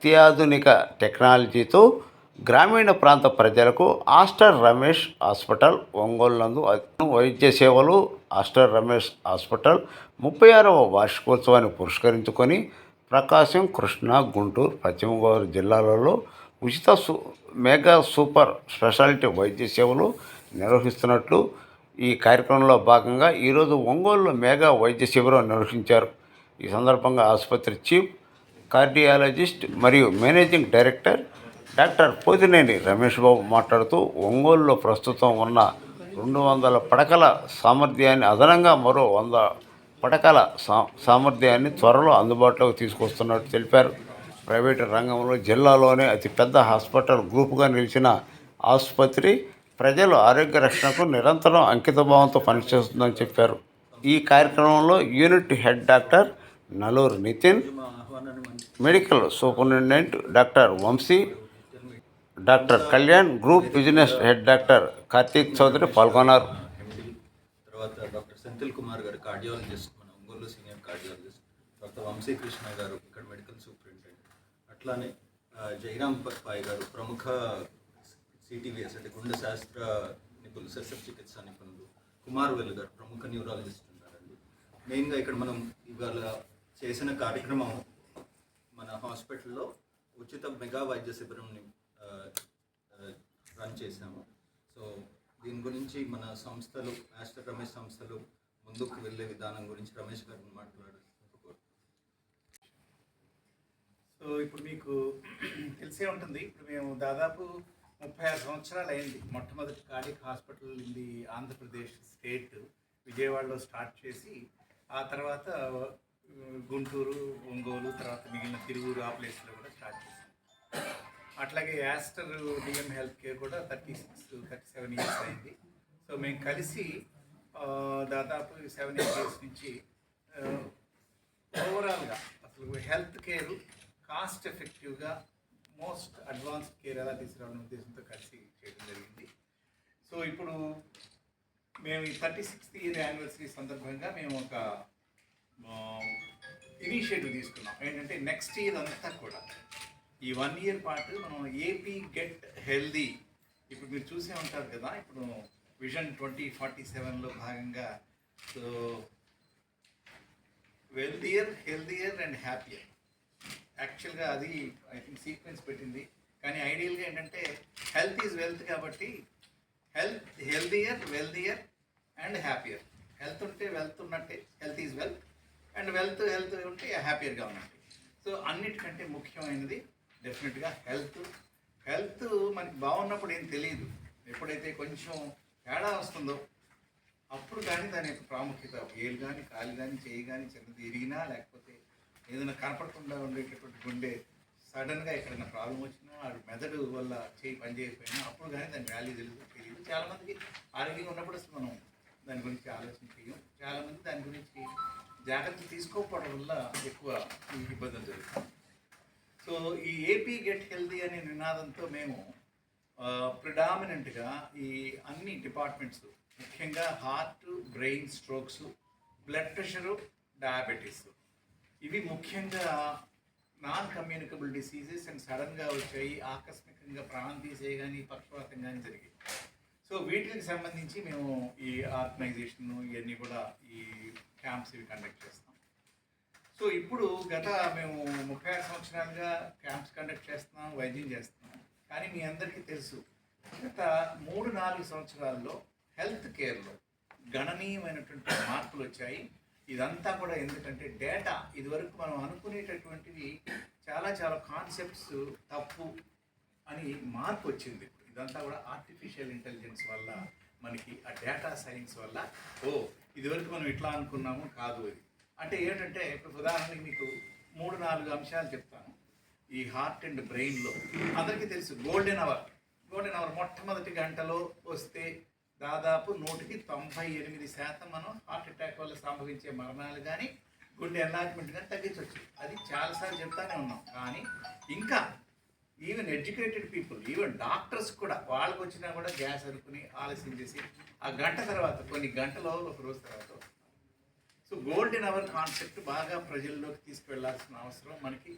అత్యాధునిక టెక్నాలజీతో గ్రామీణ ప్రాంత ప్రజలకు ఆస్టర్ రమేష్ హాస్పిటల్ ఒంగోలు నందు వైద్య సేవలు ఆస్టర్ రమేష్ హాస్పిటల్ ముప్పై ఆరవ వార్షికోత్సవాన్ని పురస్కరించుకొని ప్రకాశం కృష్ణా గుంటూరు పశ్చిమ గోదావరి జిల్లాలలో ఉచిత సూ మెగా సూపర్ స్పెషాలిటీ వైద్య సేవలు నిర్వహిస్తున్నట్లు ఈ కార్యక్రమంలో భాగంగా ఈరోజు ఒంగోలులో మెగా వైద్య శిబిరం నిర్వహించారు. ఈ సందర్భంగా ఆసుపత్రి చీఫ్ కార్డియాలజిస్ట్ మరియు managing director doctor Potineni Ramesh Babu మాట్లాడుతూ ఒంగోలులో ప్రస్తుతం ఉన్న రెండు వందల పడకల సామర్థ్యాన్ని అదనంగా మరో వంద పడకల సా సామర్థ్యాన్ని త్వరలో అందుబాటులోకి తీసుకొస్తున్నట్టు తెలిపారు. ప్రైవేటు రంగంలో జిల్లాలోనే అతిపెద్ద హాస్పిటల్ గ్రూపుగా నిలిచిన ఆసుపత్రి ప్రజలు ఆరోగ్య రక్షణకు నిరంతరం అంకితభావంతో పనిచేస్తుందని చెప్పారు. ఈ కార్యక్రమంలో unit head doctor Naluru Nitin medical superintendent doctor Vamsi doctor Kalyan group business head doctor Karthik Chowdary పాల్గొన్నారు. తర్వాత డాక్టర్ సెంతిల్ కుమార్ గారు కార్డియాలజిస్ట్ మన ఒంగోలు సీనియర్ కార్డియాలజిస్ట్ తర్వాత వంశీకృష్ణ గారు ఇక్కడ మెడికల్ సూపరింటెండెంట్. అట్లానే జయరామ్ పాయ్ గారు ప్రముఖ సిటీవీఎస్ అంటే గుండె శాస్త్ర నిపుణులు శస్త్రచికిత్స నిపుణులు కుమార్ వెల్ గారు ప్రముఖ న్యూరాలజిస్ట్ ఉన్నారండి. మెయిన్గా ఇక్కడ మనం ఇవాళ చేసిన కార్యక్రమం మన హాస్పిటల్లో ఉచిత మెగా వైద్య శిబిరంని రన్ చేశాము. సో దీని గురించి మన సంస్థలు ఆస్టర్ రమేష్ సంస్థలు ముందుకు వెళ్ళే విధానం గురించి రమేష్ గారు మాట్లాడారు. సో ఇప్పుడు మీకు తెలిసే ఉంటుంది ఇప్పుడు మేము దాదాపు ముప్పై ఆరు సంవత్సరాలు అయింది. మొట్టమొదటి కార్డిక్ హాస్పిటల్ ఇది ఆంధ్రప్రదేశ్ స్టేట్ విజయవాడలో స్టార్ట్ చేసి ఆ తర్వాత గుంటూరు ఒంగోలు తర్వాత మిగిలిన తిరువురు ఆ ప్లేస్లో కూడా స్టార్ట్ చేశాం. అట్లాగే యాస్టర్ డిఎం హెల్త్ కేర్ కూడా thirty six thirty seven years అయింది. సో మేము కలిసి దాదాపు సెవెన్ ఎయిట్ ఇయర్స్ నుంచి ఓవరాల్గా అసలు హెల్త్ కేర్ కాస్ట్ ఎఫెక్టివ్గా మోస్ట్ అడ్వాన్స్డ్ కేర్ ఎలా తీసుకురావాలనే ఉద్దేశంతో కలిసి చేయడం జరిగింది. సో ఇప్పుడు మేము ఈ థర్టీ సిక్స్త్ ఇయర్ యానివర్సరీ సందర్భంగా మేము ఒక ఇనిషియేటివ్ తీసుకున్నాం. ఏంటంటే నెక్స్ట్ ఇయర్ అంతా కూడా ఈ వన్ ఇయర్ పాటు మనం ఏపీ గెట్ హెల్దీ ఇప్పుడు మీరు చూసే ఉంటారు కదా ఇప్పుడు విజన్ ట్వంటీ ఫార్టీ సెవెన్లో భాగంగా so wealthier healthier and happier యాక్చువల్గా అది ఐ థింక్ సీక్వెన్స్ పెట్టింది. కానీ ఐడియల్గా ఏంటంటే హెల్త్ ఈజ్ వెల్త్ కాబట్టి health healthier wealthier and happier health ఉంటే వెల్త్ ఉన్నట్టే. Health is wealth and wealth health ఉంటే హ్యాపీయర్గా ఉన్నట్టు సో అన్నిటికంటే ముఖ్యమైనది డెఫినెట్గా హెల్త్. హెల్త్ మనకి బాగున్నప్పుడు ఏం తెలియదు. ఎప్పుడైతే కొంచెం తేడా వస్తుందో అప్పుడు కానీ దాని యొక్క ప్రాముఖ్యత వేలు కానీ కాలు కానీ చేయి కానీ చిన్నది ఇరిగినా లేకపోతే ఏదైనా కనపడకుండా ఉండేటటువంటి గుండె సడన్గా ఎక్కడైనా ప్రాబ్లం వచ్చినా ఆ మెదడు వల్ల చేయి పని చేయకపోయినా అప్పుడు కానీ దాని వాల్యూ తెలియదు తెలియదు. చాలామందికి ఆరోగ్యంగా ఉన్నప్పుడు అసలు మనం దాని గురించి ఆలోచన చేయం చాలామంది దాని గురించి జాగ్రత్తలు తీసుకోకపోవడం వల్ల ఎక్కువ ఈ ఇబ్బందులు జరుగుతుంది సో ఈ ఏపీ గెట్ హెల్దీ అనే నినాదంతో మేము ప్రిడామినెంట్గా ఈ అన్ని డిపార్ట్మెంట్స్ ముఖ్యంగా heart brain strokes blood pressure diabetes ఇవి ముఖ్యంగా నాన్ కమ్యూనికబుల్ డిసీజెస్ అండ్ సడన్గా వచ్చాయి ఆకస్మికంగా ప్రాణం తీసే కానీ పక్షపాతం కానీ జరిగాయి. సో వీటికి సంబంధించి మేము ఈ ఆర్గనైజేషన్ ఇవన్నీ కూడా ఈ క్యాంప్స్ ఇవి కండక్ట్ చేస్తాం. సో ఇప్పుడు గత మేము ముప్పై ఆరు సంవత్సరాలుగా క్యాంప్స్ కండక్ట్ చేస్తున్నాం వైద్యం చేస్తున్నాం. కానీ మీ అందరికీ తెలుసు గత మూడు నాలుగు సంవత్సరాల్లో హెల్త్ కేర్లో గణనీయమైనటువంటి మార్పులు వచ్చాయి. ఇదంతా కూడా ఎందుకంటే డేటా ఇదివరకు మనం అనుకునేటటువంటివి చాలా చాలా కాన్సెప్ట్స్ తప్పు అని మార్పు వచ్చింది. ఇదంతా కూడా ఆర్టిఫిషియల్ ఇంటెలిజెన్స్ వల్ల మనకి ఆ డేటా సైన్స్ వల్ల ఓ ఇదివరకు మనం ఇట్లా అనుకున్నాము కాదు అది అంటే ఏంటంటే ఇప్పుడు ఉదాహరణకి మీకు మూడు నాలుగు అంశాలు చెప్తాను. ఈ హార్ట్ అండ్ బ్రెయిన్లో అందరికీ తెలుసు గోల్డెన్ అవర్ గోల్డెన్ అవర్ మొట్టమొదటి గంటలో వస్తే దాదాపు నూటికి తొంభై ఎనిమిది శాతం మనం హార్ట్ అటాక్ వల్ల సంభవించే మరణాలు కానీ గుండె ఎన్లాజ్మెంట్ కానీ తగ్గించవచ్చు అది చాలాసార్లు చెప్తానే ఉన్నాం. కానీ ఇంకా even educated people even doctors కూడా వాళ్ళకి వచ్చినా కూడా గ్యాస్ అనుకుని ఆలస్యం చేసి ఆ గంట తర్వాత కొన్ని గంటలో ఒక రోజు తర్వాత సో గోల్డెన్ అవర్ కాన్సెప్ట్ బాగా ప్రజల్లోకి తీసుకువెళ్ళాల్సిన అవసరం మనకి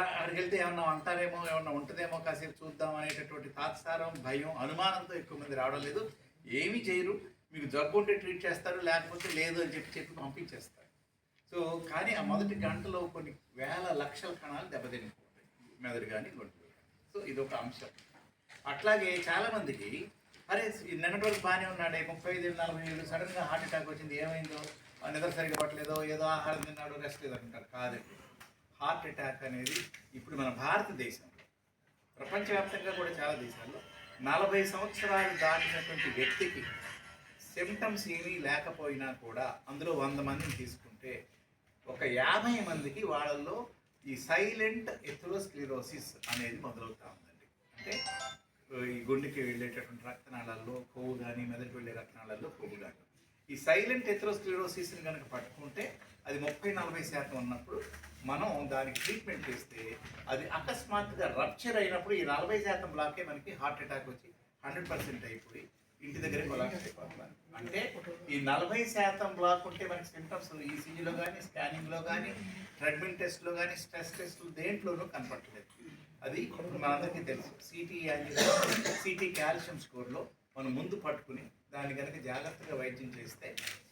అక్కడికి వెళ్తే ఏమన్నా అంటారేమో ఏమన్నా ఉంటుందేమో కాసేపు చూద్దాం అనేటటువంటి తాత్సారం భయం అనుమానంతో ఎక్కువ మంది రావడం లేదు. ఏమీ చేయరు. మీకు జబ్బు ఉంటే ట్రీట్ చేస్తారు లేకపోతే లేదు అని చెప్పి చెప్పి పంపించేస్తారు. సో కానీ ఆ మొదటి గంటలో కొన్ని వేల లక్షల కణాలు దెబ్బతిని మెదడు కానీ గొంతు సో ఇది ఒక అంశం. అట్లాగే చాలామందికి అరే ఈ నిన్నటి వరకు బాగానే ఉన్నాడే ముప్పై ఐదు నలభై ఏళ్ళు సడన్గా హార్ట్ అటాక్ వచ్చింది ఏమైందో? ఆ నిద్ర సరిగ్గా పట్టలేదో? ఏదో ఆహారం తిన్నాడు? రెస్ట్ లేదు అంటారు కాదండి. హార్ట్ అటాక్ అనేది ఇప్పుడు మన భారతదేశంలో ప్రపంచవ్యాప్తంగా కూడా చాలా దేశాల్లో నలభై సంవత్సరాలు దాటినటువంటి వ్యక్తికి సిమ్టమ్స్ ఏమీ లేకపోయినా కూడా అందులో వంద మందిని తీసుకుంటే ఒక యాభై మందికి వాళ్ళల్లో ఈ సైలెంట్ ఎథ్రోస్క్లిరోసిస్ అనేది మొదలవుతా ఉందండి. అంటే ఈ గుండెకి వెళ్ళేటటువంటి రక్తనాళాల్లో కొవ్వు కానీ మెదడుకు వెళ్ళే రక్తనాళాల్లో కొవ్వు కానీ ఈ సైలెంట్ ఎథ్రోస్క్లిరోసిస్ని కనుక పట్టుకుంటే అది ముప్పై నలభై శాతం ఉన్నప్పుడు మనం దానికి ట్రీట్మెంట్ చేస్తే అది అకస్మాత్తుగా రప్చర్ అయినప్పుడు ఈ నలభై శాతం బ్లాకే మనకి హార్ట్ అటాక్ వచ్చి హండ్రెడ్ పర్సెంట్ అయిపోయి ఇంటి దగ్గరే కొలాప్స్ అయిపోతున్నారు అంటే ఈ నలభై శాతం బ్లాక్ ఉంటే మనకి సింటమ్స్ ఈసీజీలో కానీ స్కానింగ్లో కానీ ట్రెడ్మిల్ టెస్ట్లో కానీ స్ట్రెస్ టెస్ట్లు దేంట్లోనూ కనపడలేదు. అది మనందరికీ తెలుసు. సిటీ సిటీ కాల్షియం స్కోర్లో మనం ముందు పట్టుకుని దాన్ని కనుక జాగ్రత్తగా వైద్యం చేస్తే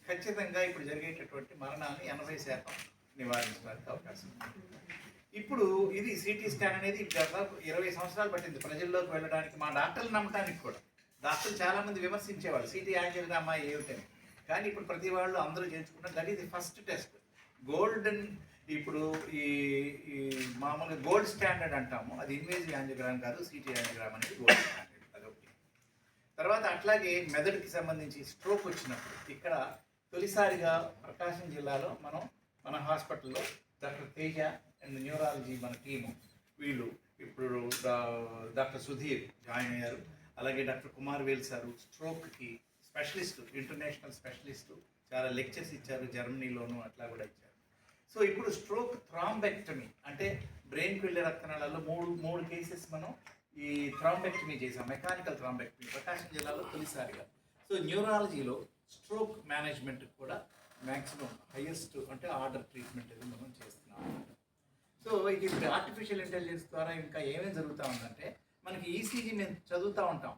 ఖచ్చితంగా ఇప్పుడు జరిగేటటువంటి మరణాన్ని ఎనభై శాతం నివారించడానికి అవకాశం ఉంది. ఇప్పుడు ఇది సిటీ స్కాన్ అనేది దాదాపు ఇరవై సంవత్సరాలు పట్టింది. ప్రజల్లోకి వెళ్ళడానికి మా డాక్టర్లు నమ్మటానికి కూడా. డాక్టర్లు చాలా మంది విమర్శించేవాళ్ళు. సిటీ అమ్మాయి ఏమిటని. కానీ ఇప్పుడు ప్రతి వాళ్ళు అందరూ చేయించుకున్నారు that is the first test golden ఇప్పుడు ఈ ఈ మామూలుగా గోల్డ్ స్టాండర్డ్ అంటాము. అది ఇన్వేజివ్ యాంజియోగ్రామ్ కాదు సిటీ యాంజియోగ్రామ్ అనేది గోల్డ్ స్టాండర్డ్ అదొకటి తర్వాత అట్లాగే మెదడుకి సంబంధించి స్ట్రోక్ వచ్చినప్పుడు ఇక్కడ తొలిసారిగా ప్రకాశం జిల్లాలో మనం మన హాస్పిటల్లో డాక్టర్ తేజ అండ్ న్యూరాలజీ మన టీము. వీళ్ళు ఇప్పుడు డాక్టర్ సుధీర్ జాయిన్ అయ్యారు. అలాగే డాక్టర్ కుమార్ వేల్ సారు స్ట్రోక్కి స్పెషలిస్టు ఇంటర్నేషనల్ స్పెషలిస్టు చాలా లెక్చర్స్ ఇచ్చారు జర్మనీలోను అట్లా కూడా ఇచ్చారు. సో ఇప్పుడు స్ట్రోక్ థ్రాంబెక్టమీ అంటే బ్రెయిన్కి వెళ్ళే రక్తనాళాల్లో మూడు మూడు కేసెస్ మనం ఈ థ్రాంబెక్టమీ చేసాం మెకానికల్ థ్రాంబెక్టమీ ప్రకాశం జిల్లాలో తొలిసారిగా. సో న్యూరాలజీలో స్ట్రోక్ మేనేజ్మెంట్ కూడా మ్యాక్సిమం హైయెస్ట్ అంటే ఆర్డర్ ట్రీట్మెంట్ అది మనం చేస్తున్నాం. సో ఇది ఇప్పుడు ఆర్టిఫిషియల్ ఇంటెలిజెన్స్ ద్వారా ఇంకా ఏమేమి జరుగుతూ ఉందంటే మనకి ఈసీజీ మేము చదువుతూ ఉంటాం.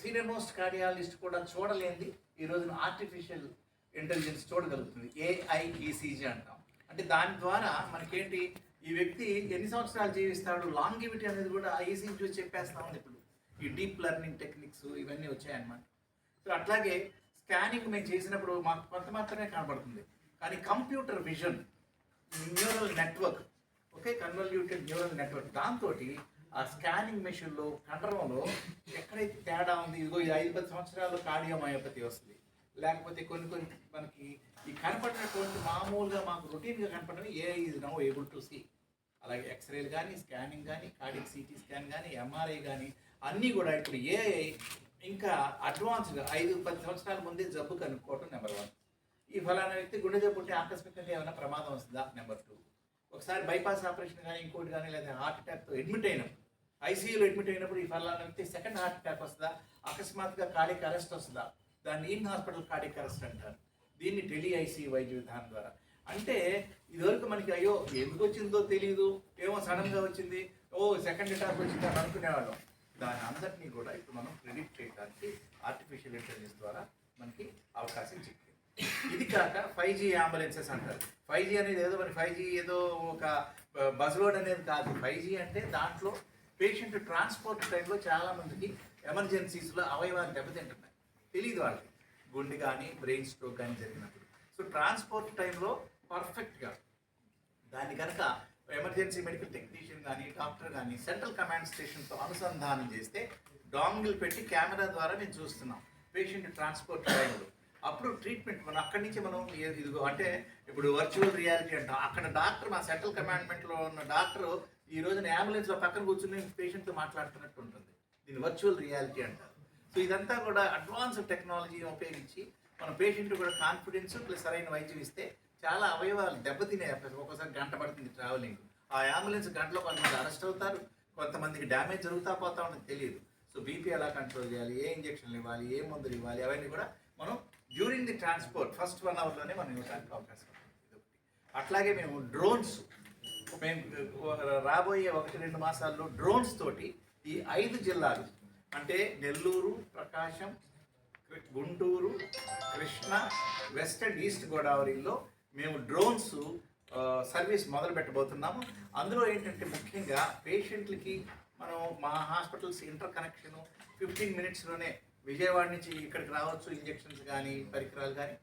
సీనియర్ మోస్ట్ కార్డియాలజిస్ట్ కూడా చూడలేంది ఈ రోజున ఆర్టిఫిషియల్ ఇంటెలిజెన్స్ చూడగలుగుతుంది. ఏఐ ఈసీజీ అంటాం. అంటే దాని ద్వారా మనకేంటి ఈ వ్యక్తి ఎన్ని సంవత్సరాలు జీవిస్తాడు లాంగివిటీ అనేది కూడా ఈసీజీ చూసి చెప్పేస్తా ఉంది ఇప్పుడు. ఈ డీప్ లెర్నింగ్ టెక్నిక్స్ ఇవన్నీ వచ్చాయన్నమాట. సో అట్లాగే స్కానింగ్ మేము చేసినప్పుడు మాకు కొంత మాత్రమే కనబడుతుంది. కానీ computer vision neural network okay convoluted neural network దాంతో ఆ స్కానింగ్ మెషిన్లో కండరంలో ఎక్కడైతే తేడా ఉంది ఇదిగో ఈ ఐదు పది సంవత్సరాలు కార్డియోమయోపతి వస్తుంది. లేకపోతే కొన్ని కొన్ని మనకి ఈ కనపడినటువంటి మామూలుగా మాకు రొటీన్గా కనపడని ఏ ఇది నో ఏబుల్ టు సీ అలాగే ఎక్స్రేలు కానీ స్కానింగ్ కానీ కార్డిక్ సిటీ స్కాన్ కానీ ఎంఆర్ఐ కానీ అన్నీ కూడా ఇప్పుడు ఏ ఇంకా అడ్వాన్స్గా ఐదు పది సంవత్సరాల ముందే జబ్బు కనుక్కోవటం నెంబర్ వన్. ఈ ఫలానా వ్యక్తి గుండె జబ్బు ఉంటే ఆకస్మికంగా ఏమైనా ప్రమాదం వస్తుందా? Number two. ఒకసారి బైపాస్ ఆపరేషన్ కానీ ఇంకోటి కానీ లేదా హార్ట్ అటాక్తో అడ్మిట్ అయినప్పుడు ఐసీయూలో అడ్మిట్ అయినప్పుడు ఈ ఫలానా వ్యక్తి సెకండ్ హార్ట్ అటాక్ వస్తుందా? అకస్మాత్తుగా కార్డియక్ అరెస్ట్ వస్తుందా? దాన్ని ఇన్ హాస్పిటల్ కార్డియక్ అరెస్ట్ అంటారు. దీన్ని టెలి ఐసీ వైద్య విధానం ద్వారా. అంటే ఇదివరకు మనకి అయ్యో ఎందుకు వచ్చిందో తెలియదు ఏమో సడన్గా వచ్చింది. ఓ సెకండ్ అటాక్ వచ్చింది అని అనుకునేవాళ్ళం. దాని అందరినీ కూడా ఇప్పుడు మనం ప్రిడిక్ట్ చేయడానికి ఆర్టిఫిషియల్ ఇంటెలిజెన్స్ ద్వారా మనకి అవకాశం చెప్పింది ఇది కాక ఫైవ్ జీ అంబులెన్సెస్ అంటారు. ఫైవ్ జీ అనేది ఏదో మరి ఫైవ్ జీ ఏదో ఒక బస్ రోడ్ అనేది కాదు. ఫైవ్ జీ అంటే దాంట్లో పేషెంట్ ట్రాన్స్పోర్ట్ టైంలో చాలా మందికి ఎమర్జెన్సీస్లో అవయవాలు దెబ్బతింటున్నాయి. తెలియదు వాళ్ళకి. గుండె కానీ బ్రెయిన్ స్ట్రోక్ కానీ జరిగినప్పుడు. సో ట్రాన్స్పోర్ట్ టైంలో పర్ఫెక్ట్గా దాన్ని కనుక ఎమర్జెన్సీ మెడికల్ టెక్నీషియన్ కానీ డాక్టర్ కానీ సెంట్రల్ కమాండ్ స్టేషన్తో అనుసంధానం చేస్తే డాంగిల్ పెట్టి కెమెరా ద్వారా మేము చూస్తున్నాం. పేషెంట్ ట్రాన్స్పోర్ట్ టైంలో. అప్పుడు ట్రీట్మెంట్ మనం అక్కడి నుంచి మనం ఇదిగో అంటే ఇప్పుడు వర్చువల్ రియాలిటీ అంటాం. అక్కడ డాక్టర్ మా సెంట్రల్ కమాండ్మెంట్లో ఉన్న డాక్టర్ ఈ రోజున అంబులెన్స్లో పక్కన కూర్చుని పేషెంట్తో మాట్లాడుతున్నట్టు ఉంటుంది. దీన్ని వర్చువల్ రియాలిటీ అంటారు. సో ఇదంతా కూడా అడ్వాన్స్ టెక్నాలజీని ఉపయోగించి మన పేషెంట్ కూడా కాన్ఫిడెన్స్ ప్లస్ సరైన వైద్యం ఇస్తే చాలా అవయవాలు దెబ్బతినే ఒక్కోసారి గంట పడుతుంది ట్రావెలింగ్ ఆ అంబులెన్స్ గంటలో కొంతమంది అరెస్ట్ అవుతారు కొంతమందికి డ్యామేజ్ జరుగుతా పోతా ఉన్నది తెలియదు. సో బీపీ ఎలా కంట్రోల్ చేయాలి ఏ ఇంజక్షన్లు ఇవ్వాలి ఏ మందులు ఇవ్వాలి అవన్నీ కూడా మనం during the transport first one అవర్లోనే మనం ఇవ్వడానికి అవకాశం ఇది ఒకటి అట్లాగే మేము డ్రోన్స్ మేము రాబోయే ఒకటి రెండు మాసాల్లో డ్రోన్స్ తోటి ఈ ఐదు జిల్లాలు అంటే Nellore Prakasam Guntur Krishna west and east గోదావరిలో మేము డ్రోన్స్ సర్వీస్ మొదలు పెట్టబోతున్నాము. అందులో ఏంటంటే ముఖ్యంగా పేషెంట్లకి మనం మా హాస్పిటల్స్ ఇంటర్ కనెక్షన్ ఫిఫ్టీన్ మినిట్స్లోనే విజయవాడ నుంచి ఇక్కడికి రావచ్చు ఇంజెక్షన్స్ కానీ పరికరాలు కానీ.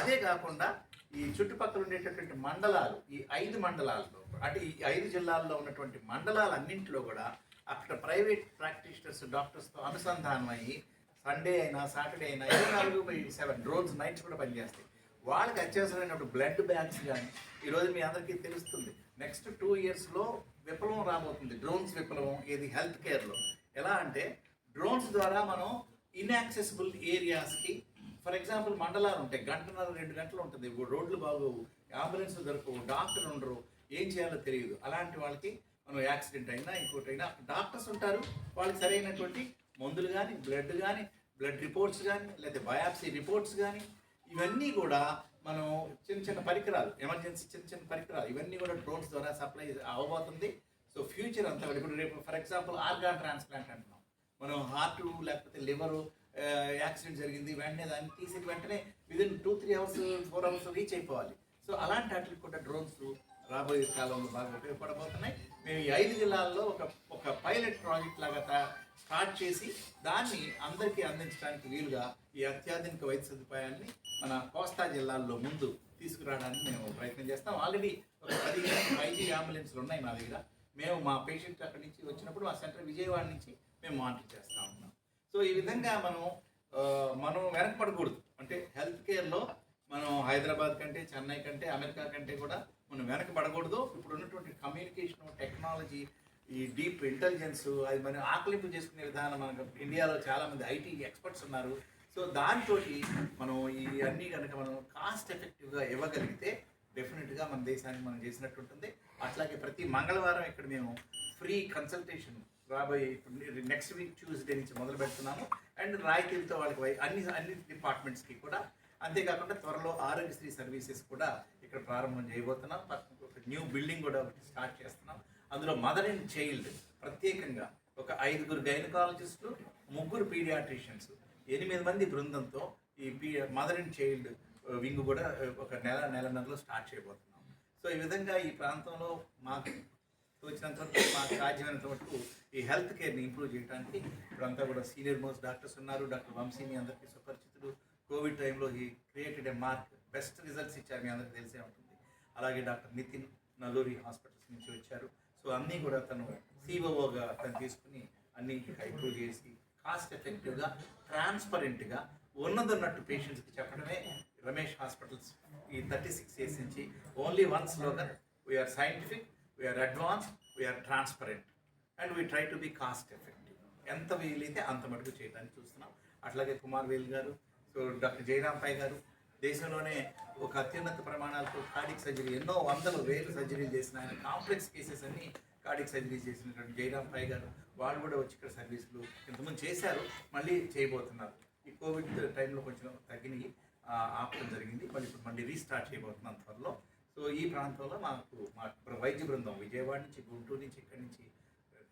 అదే కాకుండా ఈ చుట్టుపక్కల ఉండేటటువంటి మండలాలు ఈ ఐదు మండలాల్లో అంటే ఈ ఐదు జిల్లాల్లో ఉన్నటువంటి మండలాలన్నింటిలో కూడా అక్కడ ప్రైవేట్ ప్రాక్టీషనర్స్ డాక్టర్స్తో అనుసంధానం అయ్యి సండే అయినా సాటర్డే అయినా ఇరవై నాలుగు బై సెవెన్ డ్రోన్స్ నైట్స్ కూడా పనిచేస్తాయి. వాళ్ళకి అత్యవసరమైనప్పుడు బ్లడ్ బ్యాంక్స్ కానీ ఈరోజు మీ అందరికీ తెలుస్తుంది. నెక్స్ట్ టూ ఇయర్స్లో విప్లవం రాబోతుంది. డ్రోన్స్ విప్లవం ఏది హెల్త్ కేర్లో. ఎలా అంటే డ్రోన్స్ ద్వారా మనం ఇన్యాక్సెసిబుల్ ఏరియాస్కి ఫర్ ఎగ్జాంపుల్ మండలాలు ఉంటాయి గంటన్నర రెండు గంటలు ఉంటుంది. రోడ్లు బాగోవు అంబులెన్స్ దొరకవు డాక్టర్ ఉండరు ఏం చేయాలో తెలియదు. అలాంటి వాళ్ళకి మనం యాక్సిడెంట్ అయినా ఇంకోటి అయినా డాక్టర్స్ ఉంటారు. వాళ్ళకి సరైనటువంటి మందులు కానీ బ్లడ్ కానీ బ్లడ్ రిపోర్ట్స్ కానీ లేకపోతే బయాప్సీ రిపోర్ట్స్ కానీ ఇవన్నీ కూడా మనం చిన్న చిన్న పరికరాలు ఎమర్జెన్సీ చిన్న చిన్న పరికరాలు ఇవన్నీ కూడా డ్రోన్స్ ద్వారా సప్లై అవబోతుంది సో ఫ్యూచర్ అంతా కూడా ఇప్పుడు రేపు ఫర్ ఎగ్జాంపుల్ ఆర్గాన్ ట్రాన్స్ప్లాంట్ అంటున్నాం. మనం హార్ట్ లేకపోతే లివరు యాక్సిడెంట్ జరిగింది వెంటనే దాన్ని తీసి వెంటనే within two three hours four hours reach అయిపోవాలి. సో అలాంటి వాటికి కూడా డ్రోన్స్ రాబోయే కాలంలో బాగా ఉపయోగపడబోతున్నాయి. మేము ఈ ఐదు జిల్లాల్లో ఒక ఒక పైలట్ ప్రాజెక్ట్ లాగా స్టార్ట్ చేసి దాన్ని అందరికీ అందించడానికి వీలుగా ఈ అత్యాధునిక వైద్య సదుపాయాన్ని మన కోస్తా జిల్లాల్లో ముందు తీసుకురావడానికి మేము ప్రయత్నం చేస్తాం. ఆల్రెడీ ఒక పది ఐజీ అంబులెన్స్లు ఉన్నాయి మా దగ్గర. మేము మా పేషెంట్ అక్కడి నుంచి వచ్చినప్పుడు మా సెంటర్ విజయవాడ నుంచి మేము మానిటర్ చేస్తా ఉన్నాం సో ఈ విధంగా మనం మనం మనం వెనకపడకూడదు అంటే హెల్త్ కేర్లో మనం హైదరాబాద్ కంటే చెన్నై కంటే అమెరికా కంటే కూడా మనం వెనకబడకూడదు. ఇప్పుడు ఉన్నటువంటి కమ్యూనికేషన్ టెక్నాలజీ ఈ డీప్ ఇంటెలిజెన్స్ అది మనం ఆకలింపు చేసుకునే విధానం మనకు ఇండియాలో చాలామంది ఐటీ ఎక్స్పర్ట్స్ ఉన్నారు. సో దాంతో మనం ఈ అన్నీ కనుక మనం కాస్ట్ ఎఫెక్టివ్గా ఇవ్వగలిగితే డెఫినెట్గా మన దేశానికి మనం చేసినట్టు ఉంటుంది. అట్లాగే ప్రతి మంగళవారం ఇక్కడ మేము ఫ్రీ కన్సల్టేషన్ రాబోయే ఇప్పుడు నెక్స్ట్ వీక్ ట్యూస్డే నుంచి మొదలు పెడుతున్నాము. అండ్ రాయితీలతో వాళ్ళకి అన్ని అన్ని డిపార్ట్మెంట్స్కి కూడా. అంతేకాకుండా త్వరలో ఆరోగ్యశ్రీ సర్వీసెస్ కూడా ఇక్కడ ప్రారంభం చేయబోతున్నాం. పక్కన ఒక న్యూ బిల్డింగ్ కూడా ఒకటి స్టార్ట్ చేస్తున్నాం. అందులో మదర్ అండ్ చైల్డ్ ప్రత్యేకంగా ఒక ఐదుగురు గైనకాలజిస్టులు ముగ్గురు పీడియాట్రిషియన్స్ ఎనిమిది మంది బృందంతో ఈ P mother and child wing కూడా uh, ఒక నెల నెలన్నరలో స్టార్ట్ చేయబోతున్నాం. సో ఈ విధంగా ఈ ప్రాంతంలో మాకు తోచినంత వరకు మాకు సాధ్యమైనంత వరకు ఈ హెల్త్ కేర్ని ఇంప్రూవ్ చేయడానికి ఇప్పుడంతా కూడా సీనియర్ మోస్ట్ డాక్టర్స్ ఉన్నారు. డాక్టర్ వంశీ మీ అందరికీ సుపరిచితుడు. కోవిడ్ టైంలో ఈ created a mark best results ఇచ్చారు మీ అందరికీ తెలిసే ఉంటుంది. అలాగే డాక్టర్ నితిన్ నల్లూరి హాస్పిటల్స్ నుంచి వచ్చారు. సో అన్నీ కూడా తను సిఓఓగా తను తీసుకుని అన్నీ ఇంప్రూవ్ చేసి కాస్ట్ ఎఫెక్టివ్గా ట్రాన్స్పరెంట్గా ఉన్నదన్నట్టు పేషెంట్స్కి చెప్పడమే రమేష్ హాస్పిటల్స్ ఈ థర్టీ సిక్స్ ఇయర్స్ నుంచి. Only one slogan we are scientific we are advance we are transparent and we try to be cost effective ఎంత వీలైతే అంత మటుకు చేయడానికి చూస్తున్నాం. అట్లాగే కుమార్ వేల్ గారు సో డాక్టర్ జయరామ్ పై గారు దేశంలోనే ఒక అత్యున్నత ప్రమాణాలతో కార్డిక్ సర్జరీ ఎన్నో వందలు వేలు సర్జరీలు చేసిన ఆయన కాంప్లెక్స్ కేసెస్ అన్ని కార్డిక్ సర్జరీ చేసినటువంటి జయరామ్ పై గారు వాళ్ళు కూడా వచ్చి ఇక్కడ సర్వీసులు ఇంతకుముందు చేశారు మళ్ళీ చేయబోతున్నారు. ఈ కోవిడ్ టైంలో కొంచెం తగ్గినవి ఆపడం జరిగింది మళ్ళీ ఇప్పుడు మళ్ళీ రీస్టార్ట్ చేయబోతున్నాం త్వరలో. సో ఈ ప్రాంతంలో మాకు మా వైద్య బృందం విజయవాడ నుంచి గుంటూరు నుంచి ఇక్కడి నుంచి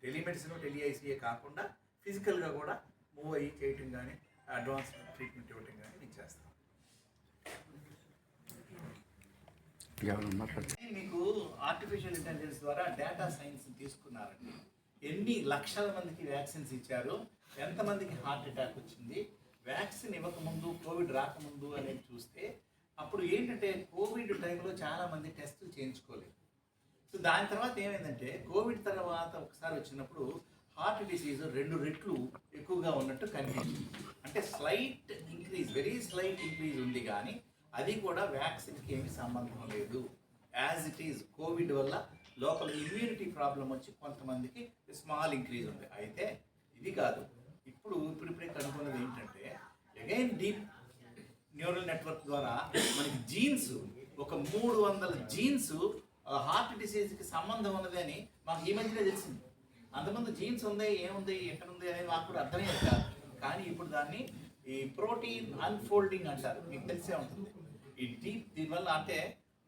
టెలిమెడిసిన్ టెలిఐసీఏ కాకుండా ఫిజికల్గా కూడా మూవ్ అయ్యి చేయటం కానీ అడ్వాన్స్ ట్రీట్మెంట్ ఇవ్వటం కానీ నేను చేస్తాను మీకు ఆర్టిఫిషియల్ ఇంటెలిజెన్స్ ద్వారా డేటా సైన్స్ తీసుకున్నారండి. ఎన్ని లక్షల మందికి వ్యాక్సిన్స్ ఇచ్చారు ఎంతమందికి హార్ట్ అటాక్ వచ్చింది వ్యాక్సిన్ ఇవ్వకముందు కోవిడ్ రాకముందు అనేది చూస్తే అప్పుడు ఏంటంటే కోవిడ్ టైంలో చాలా మంది టెస్టులు చేయించుకోలేదు. సో దాని తర్వాత ఏమైందంటే కోవిడ్ తర్వాత ఒకసారి వచ్చినప్పుడు హార్ట్ డిసీజ్ రెండు రెట్లు ఎక్కువగా ఉన్నట్టు కనిపించింది. అంటే slight increase very slight increase ఉంది కానీ అది కూడా వ్యాక్సిన్కి ఏమీ సంబంధం లేదు. యాజ్ ఇట్ ఈజ్ కోవిడ్ వల్ల లోపల ఇమ్యూనిటీ ప్రాబ్లం వచ్చి కొంతమందికి స్మాల్ ఇంక్రీజ్ ఉంది. అయితే ఇది కాదు. ఇప్పుడు ఇప్పుడిప్పుడే కనుక్కున్నది ఏంటంటే అగైన్ డీప్ న్యూరల్ నెట్వర్క్ ద్వారా మనకి జీన్స్ ఒక మూడు వందల జీన్స్ హార్ట్ డిసీజ్కి సంబంధం ఉన్నది అని మాకు ఈ మధ్యనే తెలిసింది. అంతమంది జీన్స్ ఉంది ఏముంది ఎక్కడ ఉంది అనేది మాకు కూడా అర్థమయ్యేది కాదు. కానీ ఇప్పుడు దాన్ని ఈ ప్రోటీన్ అన్ఫోల్డింగ్ అంటారు. మీకు తెలిసే ఉంటుంది. ఈ డీప్ దీనివల్ల అంటే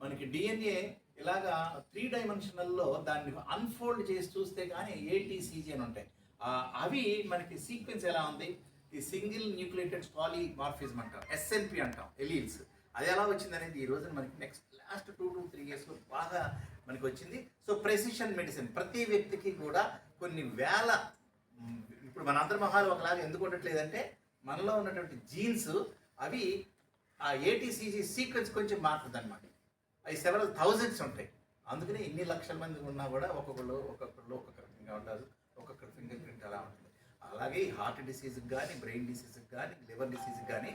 మనకి డిఎన్ఏ ఇలాగా త్రీ డైమెన్షనల్లో దాన్ని అన్ఫోల్డ్ చేసి చూస్తే కానీ ఏటీసీజీ అని ఉంటాయి. అవి మనకి సీక్వెన్స్ ఎలా ఉంది? ఈ సింగిల్ న్యూక్లియేటెడ్ పాలిమార్ఫిజం అంటాం ఎస్ఎన్పి అంటాం ఎలీల్స్. అది ఎలా వచ్చింది అనేది ఈ రోజున మనకి next last two to three ఇయర్స్లో బాగా మనకి వచ్చింది. సో ప్రెసిషన్ మెడిసిన్ ప్రతి వ్యక్తికి కూడా కొన్ని వేల ఇప్పుడు మన అంతర్మహాలు ఒకలాగా ఎందుకు ఉండట్లేదంటే మనలో ఉన్నటువంటి జీన్స్ అవి ఆ ఏటీసీజీ సీక్వెన్స్ కొంచెం మారుతుంది అనమాట అవి సెవెరల్ థౌజండ్స్ ఉంటాయి. అందుకని ఇన్ని లక్షల మంది ఉన్నా కూడా ఒక్కొక్కళ్ళు ఒక్కొక్కళ్ళు ఒక్కొక్క రకంగా ఉంటారు ఒక్కొక్కరు ఫింగర్ ప్రింట్ అలా ఉంటుంది అలాగే హార్ట్ డిసీజ్కి కానీ బ్రెయిన్ డిసీజ్కి కానీ లివర్ డిసీజ్కి కానీ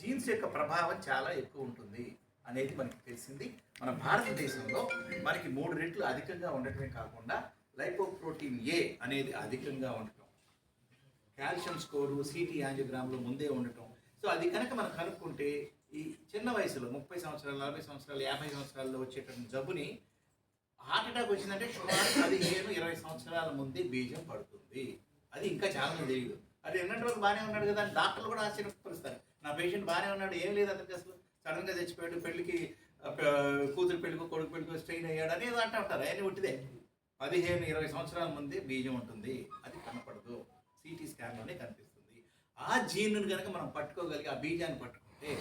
జీన్స్ యొక్క ప్రభావం చాలా ఎక్కువ ఉంటుంది అనేది మనకి తెలిసింది. మన భారతదేశంలో మనకి మూడు రెట్లు అధికంగా ఉండటమే కాకుండా లైపోప్రోటీన్ ఏ అనేది అధికంగా ఉండటం కాల్షియం స్కోరు సిటీ యాంజియోగ్రామ్లో ముందే ఉండటం. సో అది కనుక మనం కనుక్కుంటే ఈ చిన్న వయసులో ముప్పై సంవత్సరాలు నలభై సంవత్సరాలు యాభై సంవత్సరాల్లో వచ్చేటువంటి జబ్బుని హార్ట్ అటాక్ వచ్చిందంటే సుమారు పదిహేను ఇరవై సంవత్సరాల ముందే బీజం పడుతుంది. అది ఇంకా చాలా మంది తెలియదు. అది ఎన్నటి వరకు బాగానే ఉన్నాడు కదా అని డాక్టర్లు కూడా ఆశ్చర్యపరుస్తారు. నా పేషెంట్ బాగానే ఉన్నాడు ఏం లేదు అతనికి అసలు. సడన్గా చచ్చిపోయాడు పెళ్ళికి కూతురు పెళ్ళికి కొడుకు పెళ్ళికి స్ట్రెయిన్ అయ్యాడు అనేది అంటూ ఉంటారు. ఆయన ఉట్టిదే పదిహేను ఇరవై సంవత్సరాల ముందే బీజం ఉంటుంది. అది కనపడదు. సిటీ స్కాన్లోనే కనిపిస్తుంది. ఆ జీన్ను కనుక మనం పట్టుకోగలిగి ఆ బీజాన్ని పట్టుకుంటే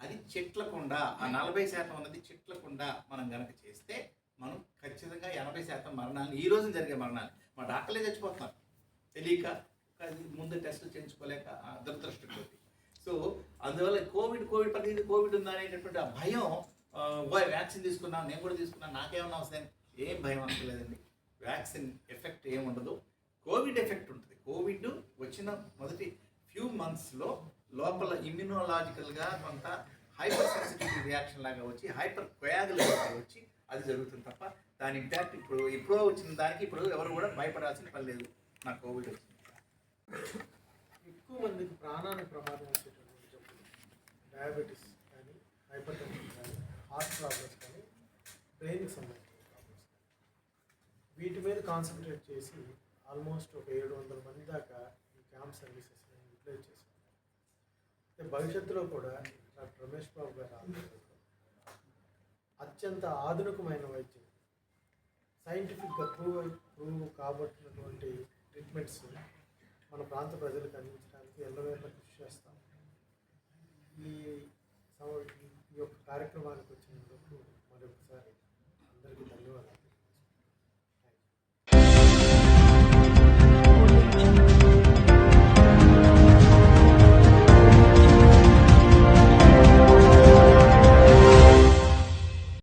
అది చెట్లకుండా ఆ నలభై శాతం అన్నది చెట్లకుండా మనం గనక చేస్తే మనం ఖచ్చితంగా ఎనభై శాతం మరణాలు ఈ రోజు జరిగే మరణాలు మా డాక్టర్లే చచ్చిపోతున్నారు. తెలియక ముందు టెస్ట్ చేయించుకోలేక ఆ దురదృష్టం కొద్ది సో అందువల్ల కోవిడ్ కోవిడ్ ప్రతిదీ కోవిడ్ ఉందా అనేటటువంటి ఆ భయం బాయ్ వ్యాక్సిన్ తీసుకున్నాను నేను కూడా తీసుకున్నాను నాకేమన్నా వస్తాయని ఏం? భయం అక్కర్లేదండి వ్యాక్సిన్ ఎఫెక్ట్ ఏముండదు కోవిడ్ ఎఫెక్ట్ ఉంటుంది. కోవిడ్ వచ్చిన మొదటి ఫ్యూ మంత్స్లో లోపల ఇమ్యూనోలాజికల్గా కొంత హైపర్ సెన్సిటివిటీ రియాక్షన్ లాగా వచ్చి హైపర్ కొయాగులేషన్ వచ్చి అది జరుగుతుంది తప్ప దాని ఇంపాక్ట్ ఇప్పుడు ఇప్పుడు వచ్చిన దానికి ఇప్పుడు ఎవరు కూడా భయపడాల్సిన పని లేదు. నాకు కోవిడ్ వచ్చింది. ఎక్కువ మందికి ప్రాణానికి ప్రమాదం వచ్చేటటువంటి జబ్బులు డయాబెటీస్ కానీ హైపర్ టెన్షన్ కానీ హార్ట్ ప్రాబ్లమ్స్ కానీ బ్రెయిన్కి సంబంధించిన ప్రాబ్లమ్స్ కానీ. వీటి మీద కాన్సన్ట్రేట్ చేసి ఆల్మోస్ట్ ఒక ఏడు వందల మంది దాకా ఈ క్యాంప్ సర్వీసెస్ యూటిలైజ్ చేసుకున్నారు భవిష్యత్తులో కూడా డాక్టర్ రమేష్ బాబు గారు అత్యంత ఆధునికమైన వైద్యం. సైంటిఫిక్గా ప్రూవ్ ప్రూవ్ కాబట్టినటువంటి ట్రీట్మెంట్స్ మన ప్రాంత ప్రజలకు అందించడానికి ఎల్లవేళ కృషి చేస్తాం. ఈ ఈ యొక్క కార్యక్రమానికి వచ్చినందుకు